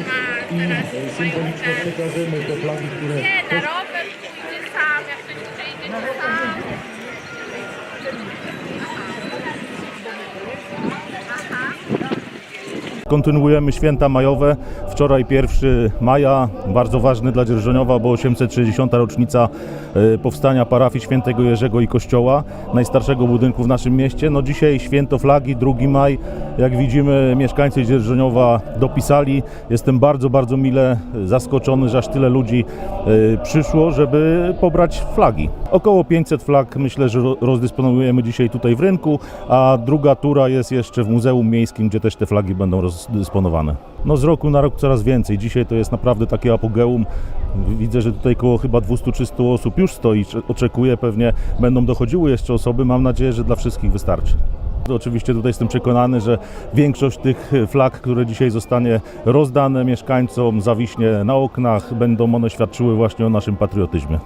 i symbolicznie przekażemy te flagi, które Nie, na rower pójdzie sam, jak ktoś przyjdzie, to sam. Kontynuujemy święta majowe. Wczoraj 1 maja, bardzo ważny dla Dzierżoniowa, bo 860. rocznica e, powstania parafii świętego Jerzego i Kościoła, najstarszego budynku w naszym mieście. No dzisiaj święto flagi, 2 maj. Jak widzimy mieszkańcy Dzierżoniowa dopisali. Jestem bardzo, bardzo mile zaskoczony, że aż tyle ludzi e, przyszło, żeby pobrać flagi. Około 500 flag myślę, że ro- rozdysponujemy dzisiaj tutaj w rynku, a druga tura jest jeszcze w Muzeum Miejskim, gdzie też te flagi będą rozdysponowane. No z roku na rok coraz więcej. Dzisiaj to jest naprawdę takie apogeum. Widzę, że tutaj koło chyba 200-300 osób już stoi, cze- oczekuje, pewnie będą dochodziły jeszcze osoby. Mam nadzieję, że dla wszystkich wystarczy. Oczywiście tutaj jestem przekonany, że większość tych flag, które dzisiaj zostanie rozdane mieszkańcom, zawiśnie na oknach, będą one świadczyły właśnie o naszym patriotyzmie.